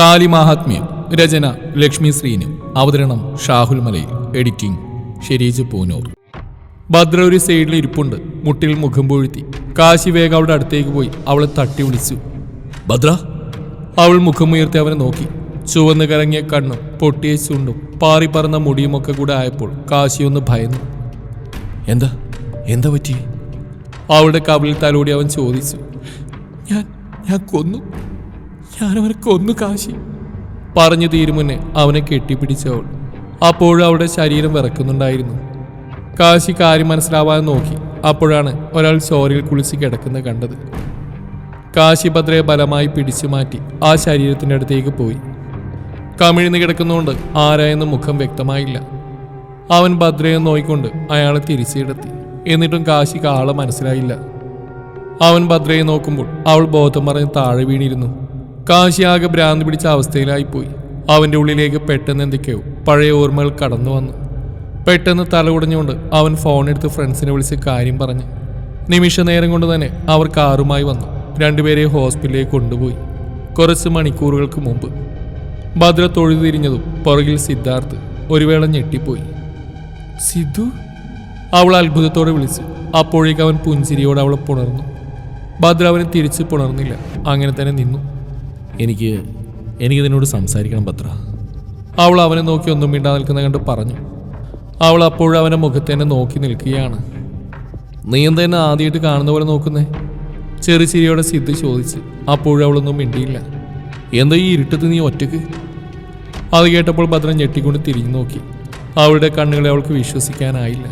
താലി മാഹാത്മ്യം രചന ലക്ഷ്മി ശ്രീനു അവതരണം ഷാഹുൽ മലയിൽ എഡിറ്റിംഗ് ഷെരീജ് പൂനൂർ. ഭദ്ര ഒരു സൈഡിൽ ഇരിപ്പുണ്ട് മുട്ടിൽ മുഖം പൊഴുത്തി. കാശി വേഗം അവളുടെ അടുത്തേക്ക് പോയി അവളെ തട്ടി വിളിച്ചു. ഭദ്ര? അവൾ മുഖമുയർത്തി അവനെ നോക്കി. ചുവന്ന് കറങ്ങിയ കണ്ണും പൊട്ടിയ ചുണ്ടും പാറി പറന്ന മുടിയുമൊക്കെ കൂടെ ആയപ്പോൾ കാശി ഒന്ന് ഭയന്നു. എന്താ? എന്താ പറ്റി? അവളുടെ കവിളിൽ തലോടി അവൻ ചോദിച്ചു. ഞാൻ ഞാൻ കൊന്നു. ഞാനവനെ കൊന്നു കാശി. പറഞ്ഞു തീരും മുന്നേ അവനെ കെട്ടിപ്പിടിച്ചവൾ. അപ്പോഴും അവളുടെ ശരീരം വിറക്കുന്നുണ്ടായിരുന്നു. കാശി കാര്യം മനസ്സിലാവാതെ നോക്കി. അപ്പോഴാണ് ഒരാൾ ചോരയിൽ കുളിച്ച് കിടക്കുന്ന കണ്ടത്. കാശി ഭദ്രയെ ബലമായി പിടിച്ചു മാറ്റി ആ ശരീരത്തിന്റെ അടുത്തേക്ക് പോയി. കമിഴ്ന്ന് കിടക്കുന്നതുകൊണ്ട് ആരായെന്ന് മുഖം വ്യക്തമായില്ല. അവൻ ഭദ്രയെ നോയിക്കൊണ്ട് അയാളെ തിരിച്ചിടത്തി. എന്നിട്ടും കാശി കാളെ മനസ്സിലായില്ല. അവൻ ഭദ്രയെ നോക്കുമ്പോൾ അവൾ ബോധം പറഞ്ഞ് താഴെ വീണിരുന്നു. കാശി ആകെ ഭ്രാന്തി പിടിച്ച അവസ്ഥയിലായിപ്പോയി. അവന്റെ ഉള്ളിലേക്ക് പെട്ടെന്ന് എന്തൊക്കെയോ പഴയ ഓർമ്മകൾ കടന്നു വന്നു. പെട്ടെന്ന് തല ഉടഞ്ഞുകൊണ്ട് അവൻ ഫോണെടുത്ത് ഫ്രണ്ട്സിനെ വിളിച്ച് കാര്യം പറഞ്ഞു. നിമിഷ നേരം കൊണ്ട് തന്നെ അവർ കാറുമായി വന്നു. രണ്ടുപേരെ ഹോസ്പിറ്റലിലേക്ക് കൊണ്ടുപോയി. കുറച്ച് മണിക്കൂറുകൾക്ക് മുമ്പ്. ഭദ്ര തൊഴുതു തിരിഞ്ഞതും പുറകിൽ സിദ്ധാർത്ഥ് ഒരു വേള ഞെട്ടിപ്പോയി. സിദ്ധു? അവൾ അത്ഭുതത്തോടെ വിളിച്ചു. അപ്പോഴേക്ക് അവൻ പുഞ്ചിരിയോടെ അവളെ പുണർന്നു. ഭദ്ര അവനെ തിരിച്ച് പുണർന്നില്ല. അങ്ങനെ തന്നെ നിന്നു. എനിക്ക് എനിക്ക് സംസാരിക്കണം പത്ര അവൾ അവനെ നോക്കി ഒന്നും മിണ്ടാ നിൽക്കുന്ന കണ്ട് പറഞ്ഞു. അവൾ അപ്പോഴും അവന്റെ മുഖത്ത് തന്നെ നോക്കി നിൽക്കുകയാണ്. നീ എന്താ ആദ്യമായിട്ട് കാണുന്ന പോലെ നോക്കുന്നേ? ചെറു ചിരിയോടെ സിദ്ധു ചോദിച്ച്. അപ്പോഴും അവളൊന്നും മിണ്ടിയില്ല. എന്താ ഈ ഇരുട്ടത്ത് നീ ഒറ്റയ്ക്ക്? അത് കേട്ടപ്പോൾ ഭദ്രൻ ഞെട്ടിക്കൊണ്ട് തിരിഞ്ഞു നോക്കി. അവളുടെ കണ്ണുകളെ അവൾക്ക് വിശ്വസിക്കാനായില്ല.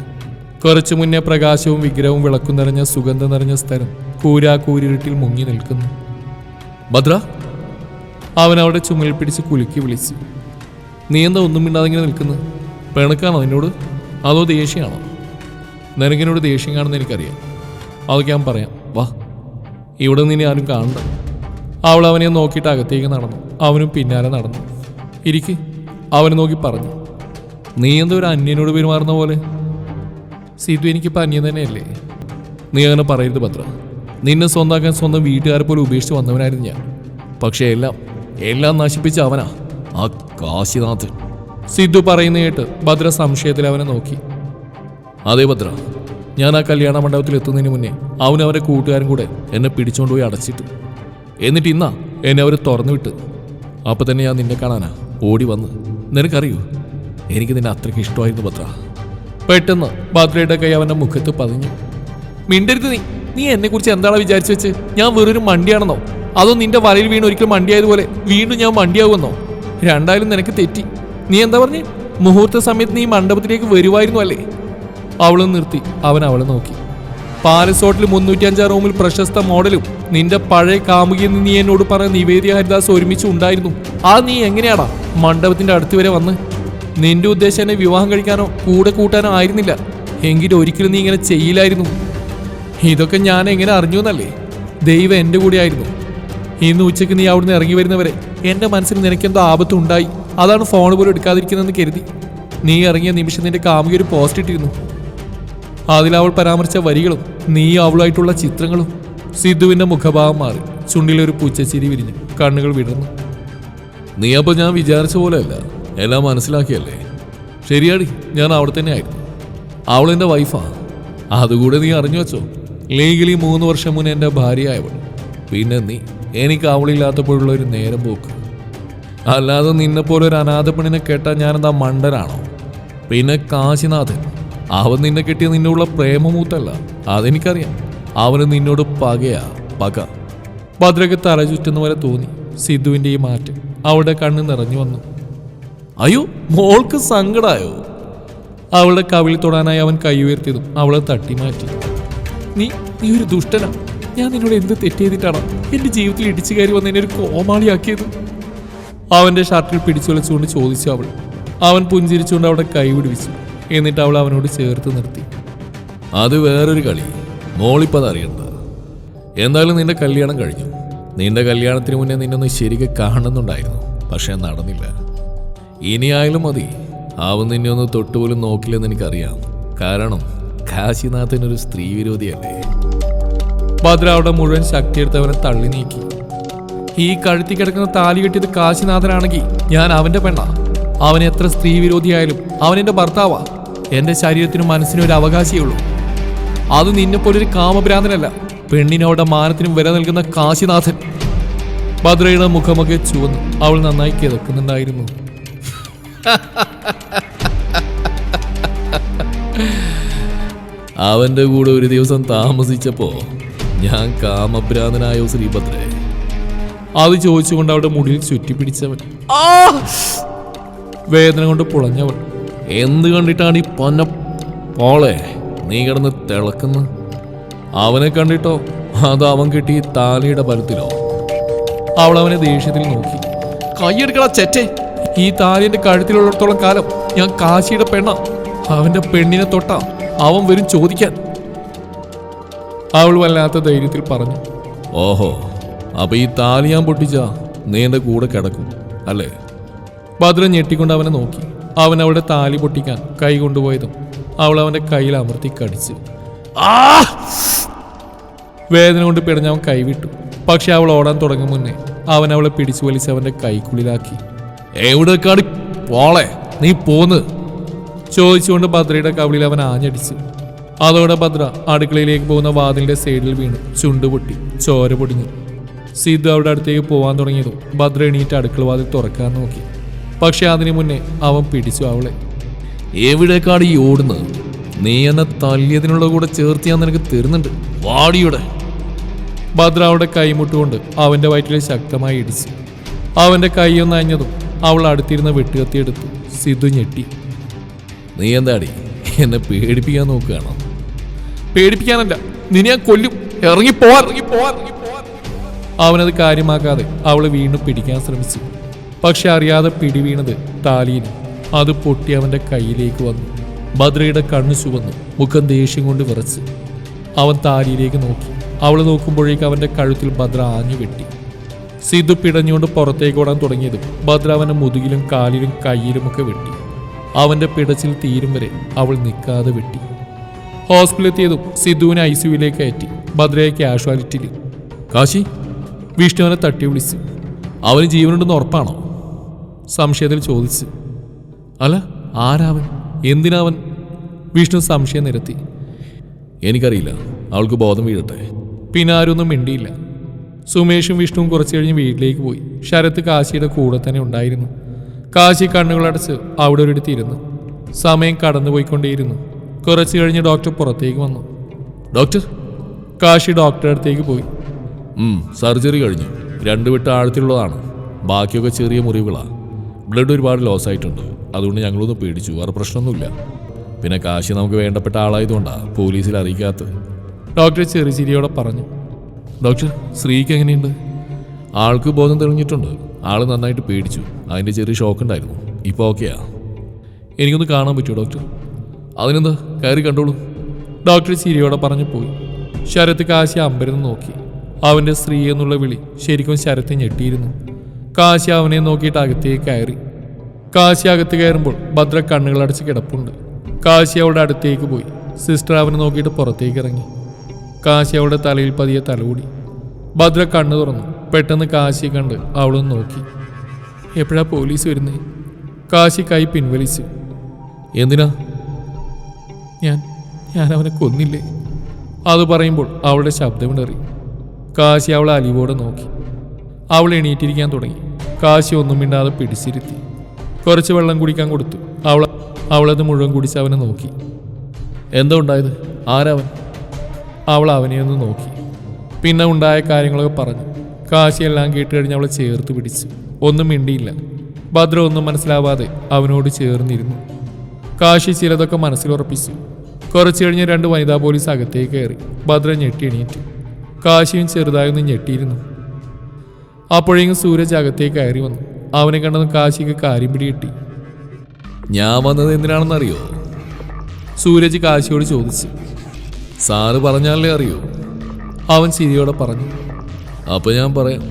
കുറച്ചു മുന്നേ പ്രകാശവും വിഗ്രഹവും വിളക്കും നിറഞ്ഞ സുഗന്ധം നിറഞ്ഞ സ്ഥലം കൂരാ കൂരിരുട്ടിൽ മുങ്ങി നിൽക്കുന്നു. ഭദ്ര അവൻ അവിടെ ചുമലിൽ പിടിച്ച് കുലുക്കി വിളിച്ചു. നീ എന്താ ഒന്നും മിണ്ടാതെ ഇങ്ങനെ നിൽക്കുന്നത് പിണക്കാണോ നിന്നോട്? അതോ ദേഷ്യമാണോ നിനക്കിനോട് ദേഷ്യം കാണുന്ന എനിക്കറിയാം. അതൊക്കെ ഞാൻ പറയാം. വാ. ഇവിടെ നിന്ന് ഇനി ആരും കാണണ്ട. അവൾ അവനെ നോക്കിയിട്ട് അകത്തേക്ക് നടന്നു. അവനും പിന്നാലെ നടന്നു. ഇരിക്ക്. അവനെ നോക്കി പറഞ്ഞു. നീ എന്താ ഒരു അന്യനോട് പെരുമാറുന്ന പോലെ? സീതു എനിക്കിപ്പോൾ അന്യൻ തന്നെയല്ലേ? നീ അങ്ങനെ പറയരുത് പത്ര നിന്നെ സ്വന്തമാക്കാൻ സ്വന്തം വീട്ടുകാരെ പോലെ ഉപേക്ഷിച്ച് വന്നവനായിരുന്നു ഞാൻ. പക്ഷേ എല്ലാം എല്ലാം നശിപ്പിച്ച അവനാ. ആ കാശിനാഥൻ. സിദ്ധു പറയുന്ന കേട്ട് ഭദ്ര സംശയത്തിൽ അവനെ നോക്കി. അതെ ഭദ്ര ഞാൻ ആ കല്യാണ മണ്ഡപത്തിൽ എത്തുന്നതിന് മുന്നേ അവൻ അവരെ കൂട്ടുകാരും കൂടെ എന്നെ പിടിച്ചുകൊണ്ടുപോയി അടച്ചിട്ടു. എന്നിട്ട് ഇന്നാ എന്നെ അവർ തുറന്നു വിട്ട്. അപ്പൊ തന്നെ ഞാൻ നിന്നെ കാണാനാ ഓടി വന്ന്. നിനക്കറിയൂ? എനിക്ക് നിന്നെ അത്രയ്ക്ക് ഇഷ്ടമായിരുന്നു ഭദ്ര. പെട്ടെന്ന് ഭദ്രയുടെ കൈ അവന്റെ മുഖത്ത് പതിഞ്ഞു. മിണ്ടരുത് നീ. നീ എന്നെ കുറിച്ച് എന്താണ് വിചാരിച്ചു വെച്ച്? ഞാൻ വെറൊരു മണ്ടിയാണെന്നോ? അതോ നിന്റെ വലയിൽ വീണ് ഒരിക്കലും മണ്ടിയായതുപോലെ വീണ്ടും ഞാൻ മണ്ടിയാവുമെന്നോ രണ്ടായാലും നിനക്ക് തെറ്റി. നീ എന്താ പറഞ്ഞു? മുഹൂർത്ത സമയത്ത് നീ മണ്ഡപത്തിലേക്ക് വരുമായിരുന്നു അല്ലേ? അവളും നിർത്തി. അവൻ അവളെ നോക്കി. പാലസ് ഹോട്ടൽ മുന്നൂറ്റി അഞ്ചാം റൂമിൽ പ്രശസ്ത മോഡലും നിന്റെ പഴയ കാമുകിയെന്ന് നീ എന്നോട് പറഞ്ഞ നിവേദിയ ഹരിദാസ് ഒരുമിച്ച് ഉണ്ടായിരുന്നു. ആ നീ എങ്ങനെയാടാ മണ്ഡപത്തിന്റെ അടുത്ത് വരെ വന്ന്? നിന്റെ ഉദ്ദേശം എന്നെ വിവാഹം കഴിക്കാനോ കൂടെ കൂട്ടാനോ ആയിരുന്നില്ല. എങ്കിലും ഒരിക്കലും നീ ഇങ്ങനെ ചെയ്യില്ലായിരുന്നു. ഇതൊക്കെ ഞാൻ എങ്ങനെ അറിഞ്ഞു എന്നല്ലേ? ദൈവം എന്റെ കൂടെ ആയിരുന്നു ഇന്ന് ഉച്ചയ്ക്ക് നീ അവിടുന്ന് ഇറങ്ങി വരുന്നവരെ എന്റെ മനസ്സിൽ നിനക്കെന്തോ ആപത്തുണ്ടായി. അതാണ് ഫോൺ പോലും എടുക്കാതിരിക്കുന്നതെന്ന് കരുതി. നീ ഇറങ്ങിയ നിമിഷം നിന്റെ കാമുകി ഒരു പോസ്റ്റ് ഇട്ടിരുന്നു. അതിൽ അവൾ പരാമർശിച്ച വരികളും നീ അവളായിട്ടുള്ള ചിത്രങ്ങളും സിദ്ധുവിന്റെ മുഖഭാവം മാറി. ചുണ്ടിലൊരു പൂച്ചച്ചിരി വിരിഞ്ഞു കണ്ണുകൾ വിടർന്നു. നീ അപ്പോൾ ഞാൻ വിചാരിച്ച പോലെയല്ല. എല്ലാം മനസ്സിലാക്കിയല്ലേ? ശരിയാടി ഞാൻ അവിടെ തന്നെ ആയിരുന്നു അവൾ എന്റെ വൈഫാണ് അതുകൂടെ നീ അറിഞ്ഞു വെച്ചോ? ലീഗലി മൂന്ന് വർഷം മുന്നേ എന്റെ ഭാര്യയായവൾ. പിന്നെ നീ? എനിക്ക് അവളില്ലാത്തപ്പോഴുള്ള ഒരു നേരം പോക്ക്. അല്ലാതെ നിന്നെപ്പോലെ ഒരു അനാഥ പെണ്ണിനെ കേട്ടാൽ ഞാനെന്താ മണ്ടനാണോ? പിന്നെ കാശിനാഥൻ. അവൻ നിന്നെ കെട്ടിയ നിന്നോടുള്ള പ്രേമമൂത്തല്ല. അതെനിക്കറിയാം. അവന് നിന്നോട് പകയാ പക. ഭദ്രക്ക് തല ചുറ്റുന്ന പോലെ തോന്നി. സിദ്ധുവിന്റെ ഈ മാറ്റം അവളുടെ കണ്ണ് നിറഞ്ഞു വന്നു. അയ്യോ മോൾക്ക് സങ്കടായോ? അവളുടെ കവിളി തൊടാനായി അവൻ കൈ ഉയർത്തിയതും അവളെ തട്ടി മാറ്റി നീ നീ ഒരു ദുഷ്ടനാ. ഞാൻ നിന്നോട് എന്ത് തെറ്റ് ചെയ്തിട്ടാണ് എന്റെ ജീവിതത്തിൽ ഇടിച്ചു കയറി വന്ന് എന്നെ ഒരു കോമാളിയാക്കിയത്? അവന്റെ ഷർട്ടിൽ പിടിച്ചു വലിച്ചുകൊണ്ട് ചോദിച്ചു അവൾ. അവൻ പുഞ്ചിരിച്ചുകൊണ്ട് അവിടെ കൈ എന്നിട്ട് അവൾ അവനോട് ചേർത്ത് നിർത്തി. അത് വേറൊരു കളി. മോളിപ്പത് അറിയണ്ട. എന്തായാലും നിന്റെ കല്യാണം കഴിഞ്ഞു. നിന്റെ കല്യാണത്തിന് മുന്നേ നിന്നൊന്ന് ശരിക്ക് കാണുന്നുണ്ടായിരുന്നു. പക്ഷെ നടന്നില്ല. ഇനിയായാലും മതി. അവൻ നിന്നെ ഒന്ന് തൊട്ടുപോലും നോക്കില്ലെന്ന് എനിക്കറിയാം. കാരണം കാശിനാഥൻ ഒരു സ്ത്രീ വിരോധിയല്ലേ? ഭദ്ര അവിടെ മുഴുവൻ ശക്തിയെടുത്ത് അവനെ തള്ളി നീക്കി. ഈ കഴുത്തി കിടക്കുന്ന താലി കെട്ടിയത് കാശിനാഥനാണെങ്കിൽ ഞാൻ അവന്റെ പെണ്ണാ. അവൻ എത്ര സ്ത്രീ വിരോധിയായാലും അവൻ എന്റെ ഭർത്താവാ. എന്റെ ശരീരത്തിനും മനസ്സിനും ഒരു അവകാശമേ ഉള്ളൂ. അത് നിന്നെ പോലൊരു കാമഭ്രാന്തനല്ല പെണ്ണിനോടെ മാനത്തിനും വില നൽകുന്ന കാശിനാഥൻ. ഭദ്രയുടെ മുഖമൊക്കെ ചുവന്നു അവൾ നന്നായി കിതക്കുന്നുണ്ടായിരുന്നു. അവന്റെ കൂടെ ഒരു ദിവസം താമസിച്ചപ്പോ ഞാൻ കാമഭ്രാന്തനായോ ശ്രീഭദ്രേ? അത് ചോദിച്ചുകൊണ്ട് അവിടെ മുടിയിൽ ചുറ്റിപ്പിടിച്ചവൻ. ആ! വേദന കൊണ്ട് പുളഞ്ഞവൾ എന്ത് കണ്ടിട്ടാണ് ഈ പൊന്ന പോളെ നീ കിടന്ന് തിളക്കുന്ന അവനെ കണ്ടിട്ടോ? അത് അവൻ കിട്ടി താലിയുടെ ബലത്തിലോ അവൾ അവനെ ദേഷ്യത്തിൽ നോക്കി. കൈയെടുക്കണ ചെറ്റേ. ഈ താലിന്റെ കഴുത്തിലുള്ളിടത്തോളം കാലം ഞാൻ കാശിയുടെ പെണ്ണ. അവന്റെ പെണ്ണിനെ തൊട്ട അവൻ വരും ചോദിക്കാൻ. അവൾ വല്ലാത്ത ധൈര്യത്തിൽ പറഞ്ഞു ഓഹോ അപ്പൊ ഈ താലി ഞാൻ പൊട്ടിച്ചാ നീ എന്റെ കൂടെ കിടക്കും അല്ലേ? ഭദ്രൻ ഞെട്ടിക്കൊണ്ട് അവനെ നോക്കി. അവൻ അവളുടെ താലി പൊട്ടിക്കാൻ കൈ കൊണ്ടുപോയതും അവൾ അവന്റെ കയ്യിൽ അമർത്തി കടിച്ചു. ആ! വേദന കൊണ്ട് പിടഞ്ഞവൻ കൈവിട്ടു. പക്ഷെ അവൾ ഓടാൻ തുടങ്ങും മുന്നേ അവൻ അവളെ പിടിച്ചു വലിച്ച് അവന്റെ കൈക്കുള്ളിലാക്കി. എവിടെ കാടി പോളെ? നീ പോന്ന്? ചോദിച്ചുകൊണ്ട് ഭദ്രയുടെ കവിളിൽ അവൻ ആഞ്ഞടിച്ചു. അതോടെ ഭദ്ര അടുക്കളയിലേക്ക് പോകുന്ന വാതിലിന്റെ സൈഡിൽ വീണു. ചുണ്ടുപൊട്ടി ചോര പൊടിഞ്ഞു. സിദ്ധു അവിടെ അടുത്തേക്ക് പോവാൻ തുടങ്ങിയതും ഭദ്ര എണീറ്റ് അടുക്കള വാതിൽ തുറക്കാൻ നോക്കി. പക്ഷെ അതിനു മുന്നേ അവൻ പിടിച്ചു അവളെ. എവിടേക്കാട് ഈ ഓടുന്നത്? നീ എന്നെ തല്ലിയതിനുള്ള കൂടെ ചേർത്ത് ഞാൻ നിനക്ക് തരുന്നുണ്ട്. വാടിയുടെ. ഭദ്ര അവളുടെ കൈമുട്ടുകൊണ്ട് അവന്റെ വയറ്റിൽ ശക്തമായി ഇടിച്ചു. അവന്റെ കൈയൊന്ന് അഞ്ഞതും അവൾ അടുത്തിരുന്ന വെട്ടുകത്തിയെടുത്തു സിദ്ധു ഞെട്ടി. നീ എന്താടി? എന്നെ പേടിപ്പിക്കാൻ നോക്കുകയാണോ? പേടിപ്പിക്കാനല്ല. നിന്നെ ഞാൻ കൊല്ലും. ഇറങ്ങി പോവാ ഇറങ്ങി പോവാ ഇറങ്ങി പോവാ അവനത് കാര്യമാക്കാതെ അവളെ വീണ്ടും പിടിക്കാൻ ശ്രമിച്ചു. പക്ഷെ അറിയാതെ പിടി വീണത് താലിയിലും അത് പൊട്ടി അവന്റെ കയ്യിലേക്ക് വന്നു. ഭദ്രയുടെ കണ്ണു ചുവന്നു. മുഖം ദേഷ്യം കൊണ്ട് വിറച്ചു. അവൻ താലിയിലേക്ക് നോക്കി. അവൾ നോക്കുമ്പോഴേക്ക് അവന്റെ കഴുത്തിൽ ഭദ്ര ആഞ്ഞു വെട്ടി. സിദ്ധു പിടഞ്ഞുകൊണ്ട് പുറത്തേക്ക് ഓടാൻ തുടങ്ങിയതും ഭദ്ര അവന്റെ മുതുകിലും കാലിലും കയ്യിലുമൊക്കെ വെട്ടി. അവന്റെ പിടച്ചിൽ തീരും വരെ അവൾ നിൽക്കാതെ വെട്ടി. ഹോസ്പിറ്റലിൽ എത്തിയതും സിദ്ധുവിനെ ഐ സിയുവിലേക്ക് കയറ്റി ഭദ്രയെ കാഷ്വാലിറ്റിയിൽ. കാശി വിഷ്ണുവിനെ തട്ടി വിളിച്ചു. അവന് ജീവനുണ്ടെന്ന് ഉറപ്പാണോ? സംശയത്തിൽ ചോദിച്ചു. അല്ല ആരാവൻ? എന്തിനാവൻ? വിഷ്ണു സംശയം നിരത്തി. എനിക്കറിയില്ല അവൾക്ക് ബോധം വീഴട്ടെ. പിന്നെ ആരൊന്നും മിണ്ടിയില്ല. സുമേഷും വിഷ്ണുവും കുറച്ച് കഴിഞ്ഞ് വീട്ടിലേക്ക് പോയി. ശരത്ത് കാശിയുടെ കൂടെ തന്നെ ഉണ്ടായിരുന്നു. കാശി കണ്ണുകളടച്ച് അവിടെ ഒരിടത്തിരുന്നു സമയം കടന്നുപോയിക്കൊണ്ടേയിരുന്നു. കുറച്ച് കഴിഞ്ഞ് ഡോക്ടർ പുറത്തേക്ക് വന്നു. ഡോക്ടർ? കാശി ഡോക്ടറുടെ അടുത്തേക്ക് പോയി. സർജറി കഴിഞ്ഞു. രണ്ട് വിട്ട ആഴത്തിലുള്ളതാണ്. ബാക്കിയൊക്കെ ചെറിയ മുറിവുകളാണ് ബ്ലഡ് ഒരുപാട് ലോസ് ആയിട്ടുണ്ട് അതുകൊണ്ട് ഞങ്ങളൊന്ന് പേടിച്ചു. വേറെ പ്രശ്നമൊന്നുമില്ല. പിന്നെ കാശി നമുക്ക് വേണ്ടപ്പെട്ട ആളായതുകൊണ്ടാണ് പോലീസിൽ അറിയിക്കാത്തത്. ഡോക്ടർ ചെറിയ ചിരിയോടെ പറഞ്ഞു. ഡോക്ടർ സ്ത്രീക്ക് എങ്ങനെയുണ്ട്? ആൾക്ക് ബോധം തെളിഞ്ഞിട്ടുണ്ട്. ആൾ നന്നായിട്ട് പേടിച്ചു. അതിന്റെ ചെറിയ ഷോക്ക് ഉണ്ടായിരുന്നു. ഇപ്പോൾ ഓക്കെയാ. എനിക്കൊന്ന് കാണാൻ പറ്റുമോ ഡോക്ടർ? അതിനെന്താ? കയറി കണ്ടോളൂ. ഡോക്ടർ ചിരിയോടെ പറഞ്ഞു പോയി. ശരത്ത് കാശി അമ്പരന്ന് നോക്കി. അവന്റെ സ്ത്രീ എന്നുള്ള വിളി ശരിക്കും ശരത്ത് ഞെട്ടിയിരുന്നു. കാശി അവനെ നോക്കിയിട്ട് അകത്തേക്ക് കയറി. കാശി അകത്ത് കയറുമ്പോൾ ഭദ്ര കണ്ണുകളടച്ച് കിടപ്പുണ്ട്. കാശി അവളുടെ അടുത്തേക്ക് പോയി. സിസ്റ്റർ അവനെ നോക്കിയിട്ട് പുറത്തേക്ക് ഇറങ്ങി. കാശി അവളുടെ തലയിൽ പതിയെ തലകൂടി. ഭദ്ര കണ്ണു തുറന്നു. പെട്ടെന്ന് കാശി കണ്ട് അവളും നോക്കി. എപ്പോഴാ പോലീസ് വരുന്നത് കാശി കൈ പിൻവലിച്ചു. എന്തിനാ? ഞാൻ ഞാൻ അവനെ കൊന്നില്ലേ? അത് പറയുമ്പോൾ അവളുടെ ശബ്ദമിടറി കാശി അവളെ അലിവോടെ നോക്കി. അവൾ എണീറ്റിരിക്കാൻ തുടങ്ങി. കാശി ഒന്നും മിണ്ടാതെ പിടിച്ചിരുത്തി. കുറച്ച് വെള്ളം കുടിക്കാൻ കൊടുത്തു. അവൾ അവളത് മുഴുവൻ കുടിച്ച് അവനെ നോക്കി. എന്താ ഉണ്ടായത്? ആരവൻ അവൾ അവനെ ഒന്ന് നോക്കി. പിന്നെ ഉണ്ടായ കാര്യങ്ങളൊക്കെ പറഞ്ഞു. കാശിയെല്ലാം കേട്ട് കഴിഞ്ഞ് അവളെ ചേർത്ത് പിടിച്ചു. ഒന്നും മിണ്ടിയില്ല. ഭദ്ര ഒന്നും മനസ്സിലാവാതെ അവനോട് ചേർന്നിരുന്നു. കാശി ചിലതൊക്കെ മനസ്സിലുറപ്പിച്ചു കുറച്ചു കഴിഞ്ഞ് രണ്ട് വനിതാ പോലീസ് അകത്തേക്ക് കയറി. ഭദ്ര ഞെട്ടി എണീറ്റു. കാശിയും ചെറുതായൊന്ന് ഞെട്ടിയിരുന്നു. അപ്പോഴേക്കും സൂരജ് അകത്തേക്ക് കയറി വന്നു. അവനെ കണ്ടത് കാശിക്ക് കാര്യം പിടികിട്ടി. ഞാൻ വന്നത് എന്തിനാണെന്നറിയോ? സൂരജ് കാശിയോട് ചോദിച്ചു. സാറ് പറഞ്ഞാലേ അറിയോ. അവൻ ചിരിയോടെ പറഞ്ഞു. അപ്പൊ ഞാൻ പറയാം.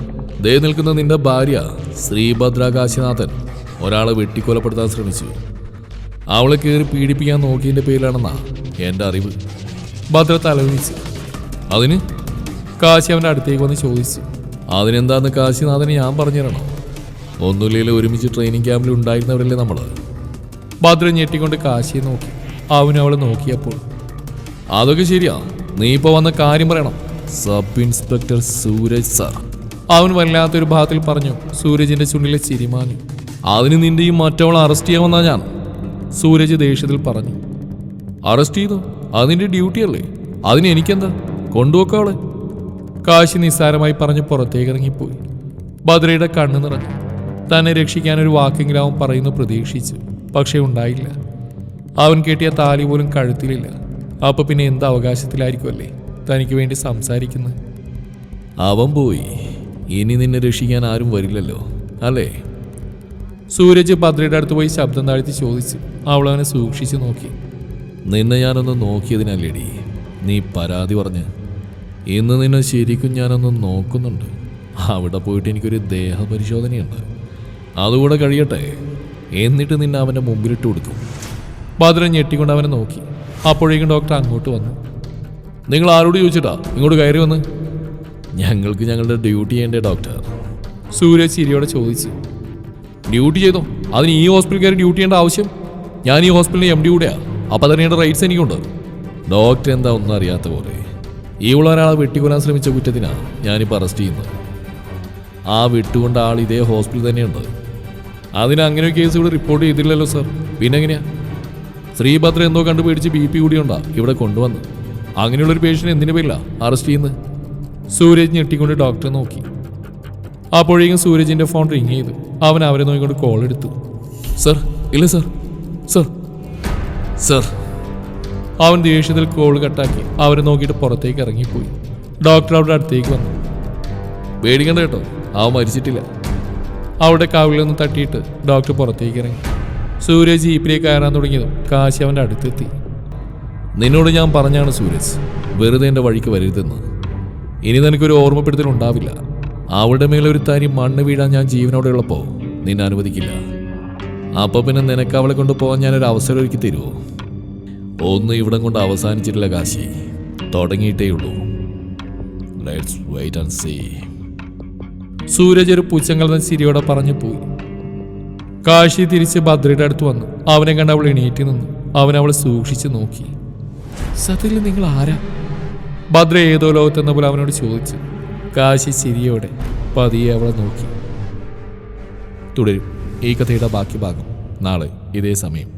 ദേ നിൽക്കുന്ന നിന്റെ ഭാര്യ ശ്രീഭദ്ര കാശിനാഥൻ ഒരാളെ വെട്ടിക്കൊലപ്പെടുത്താൻ ശ്രമിച്ചു. അവളെ കയറി പീഡിപ്പിക്കാൻ നോക്കിയതിന്റെ പേരിലാണെന്നാ എന്റെ അറിവ്. ഭദ്ര തലവിളിച്ചു അതിന്? കാശി അവന്റെ അടുത്തേക്ക് വന്ന് ചോദിച്ചു. അതിനെന്താന്ന് കാശിനാഥന് ഞാൻ പറഞ്ഞു തരണോ ഒരുമിച്ച് ട്രെയിനിങ് ക്യാമ്പിൽ ഉണ്ടായിരുന്നവരല്ലേ നമ്മൾ ഭദ്ര ഞെട്ടിക്കൊണ്ട് കാശിയെ നോക്കി. അവനും അവളെ നോക്കിയപ്പോൾ അതൊക്കെ ശരിയാ. നീ ഇപ്പോൾ വന്ന കാര്യം പറയണം. Sub inspector Sooraj sir. അവൻ വല്ലാത്തൊരു ഭാഗത്തിൽ പറഞ്ഞു. സൂരജിന്റെ ചുണ്ടിലെ ചിരിമാഞ്ഞു അതിന് നിന്റെ ഈ അറസ്റ്റ് ചെയ്യാമെന്നാ ഞാൻ. സൂരജ് ദേഷ്യത്തിൽ പറഞ്ഞു അറസ്റ്റ് ചെയ്തോ? അതിന്റെ ഡ്യൂട്ടി അല്ലേ? അതിന് എനിക്കെന്താ? കൊണ്ടുപോക്കാളെ കാശി നിസ്സാരമായി പറഞ്ഞ് പുറത്തേക്ക് ഇറങ്ങിപ്പോയി ഭദ്രയുടെ കണ്ണു നിറഞ്ഞു. തന്നെ രക്ഷിക്കാൻ ഒരു വാക്കെങ്കിലും അവൻ പറയുന്നു പ്രതീക്ഷിച്ചു. പക്ഷേ ഉണ്ടായില്ല. അവൻ കെട്ടിയ താലി പോലും കഴുത്തിലില്ല. അപ്പൊ പിന്നെ എന്ത് അവകാശത്തിലായിരിക്കുമല്ലേ തനിക്ക് വേണ്ടി സംസാരിക്കുന്നത് അവൻ പോയി. ഇനി നിന്നെ രക്ഷിക്കാൻ ആരും വരില്ലല്ലോ. അല്ലേ? സൂരജ് ഭദ്രയുടെ അടുത്ത് പോയി ശബ്ദം താഴ്ത്തി ചോദിച്ചു അവൾ അവനെ സൂക്ഷിച്ചു നോക്കി. നിന്നെ ഞാനൊന്ന് നോക്കിയതിനല്ലേടി? നീ പരാതി പറഞ്ഞ്. ഇന്ന് നിന്നെ ശരിക്കും ഞാനൊന്ന് നോക്കുന്നുണ്ട്. അവിടെ പോയിട്ട് എനിക്കൊരു ദേഹപരിശോധനയുണ്ട്. അതുകൂടെ കഴിയട്ടെ. എന്നിട്ട് നിന്നെ അവന്റെ മുമ്പിലിട്ട് കൊടുക്കും. ഭദ്രൻ ഞെട്ടിക്കൊണ്ട് അവനെ നോക്കി. അപ്പോഴേക്കും ഡോക്ടർ അങ്ങോട്ട് വന്നു. നിങ്ങൾ ആരോട് ചോദിച്ചിട്ടാ? ഇങ്ങോട്ട് കയറി വന്ന്. ഞങ്ങൾക്ക് ഞങ്ങളുടെ ഡ്യൂട്ടി ചെയ്യണ്ടേ ഡോക്ടർ. സൂര്യ ചിരിയോടെ ചോദിച്ചു. ഡ്യൂട്ടി ചെയ്തോ? അതിന് ഈ ഹോസ്പിറ്റൽ കയറി ഡ്യൂട്ടി ചെയ്യേണ്ട ആവശ്യം? ഞാൻ ഈ ഹോസ്പിറ്റലിൽ എം ഡി കൂടെയാ. അപ്പം അതിനേണ്ട റൈറ്റ്സ് എനിക്കുണ്ട്. ഡോക്ടർ എന്താ ഒന്നും അറിയാത്ത പോലെ. ഈ ഉള്ള ഒരാളെ വെട്ടിക്കൊല്ലാൻ ശ്രമിച്ച കുറ്റത്തിനാണ് ഞാനിപ്പോൾ അറസ്റ്റ് ചെയ്യുന്നത്. ആ വിട്ടുകൊണ്ട ആൾ ഇതേ ഹോസ്പിറ്റൽ തന്നെയുണ്ട്. അതിന് അങ്ങനെ ഒരു കേസ് ഇവിടെ റിപ്പോർട്ട് ചെയ്തില്ലല്ലോ സർ. പിന്നെ എങ്ങനെയാ ശ്രീഭദ്ര എന്തോ കണ്ടു പേടിച്ച് ബി പി കൂടിയുണ്ടാ ഇവിടെ കൊണ്ടുവന്ന് അങ്ങനെയുള്ളൊരു പേഷ്യന്റ് എന്തിനു പേരില്ല അറസ്റ്റ് ചെയ്യുന്നത്? സൂരജ് ഞെട്ടിക്കൊണ്ട് ഡോക്ടറെ നോക്കി. അപ്പോഴേക്കും സൂരജിന്റെ ഫോൺ റിങ് ചെയ്തു. അവൻ അവരെ നോക്കിക്കൊണ്ട് കോൾ എടുത്തു. സർ ഇല്ല സർ. സർ. സർ. അവൻ ദേഷ്യത്തിൽ കോൾ കട്ടാക്കി അവരെ നോക്കിയിട്ട് പുറത്തേക്ക് ഇറങ്ങിപ്പോയി. ഡോക്ടർ അവിടെ അടുത്തേക്ക് വന്നു. പേടിക്കണ്ട കേട്ടോ. അവൻ മരിച്ചിട്ടില്ല. അവിടെ കാവിളിൽ നിന്ന് തട്ടിയിട്ട് ഡോക്ടർ പുറത്തേക്ക് ഇറങ്ങി. സൂരജ് ജീപ്പിലേക്ക് കയറാൻ തുടങ്ങിയതും കാശി അവന്റെ അടുത്തെത്തി. നിന്നോട് ഞാൻ പറഞ്ഞാണ് സൂരജ് വെറുതെ എന്റെ വഴിക്ക് വരരുതെന്ന്. ഇനി നിനക്കൊരു ഓർമ്മപ്പെടുത്തൽ ഉണ്ടാവില്ല. അവളുടെ ഒരു തരി മണ്ണ് വീഴാൻ ഞാൻ ജീവനോടെ ഉള്ളപ്പോൾ നിന്നെ അനുവദിക്കില്ല. അപ്പൊ പിന്നെ നിനക്ക് അവളെ കൊണ്ട് പോകാൻ ഞാനൊരു അവസരം ഒരുക്കി തരുമോ? ഒന്നും ഇവിടം കൊണ്ട് അവസാനിച്ചിട്ടില്ല കാശി. തുടങ്ങിയിട്ടേ ഉള്ളൂ. Let's wait and see Sooraj ഒരു പുച്ഛങ്ങളുടെ സിരിയോടെ പറഞ്ഞു പോയി. കാശി തിരിച്ച് ഭദ്രയുടെ അടുത്ത് വന്നു. അവനെ കണ്ട് അവൾ എണീറ്റി നിന്നു. അവൻ അവളെ സൂക്ഷിച്ച് നോക്കി. സത്യത്തിൽ നിങ്ങൾ ആരാ? ഭദ്ര ഏതോ ലോകത്തെന്ന പോലെ അവനോട് ചോദിച്ചു. കാശി ചിരിയോടെ പതിയെ അവളെ നോക്കി. തുടരും. ഈ കഥയുടെ ബാക്കി ഭാഗം നാളെ ഇതേ സമയം.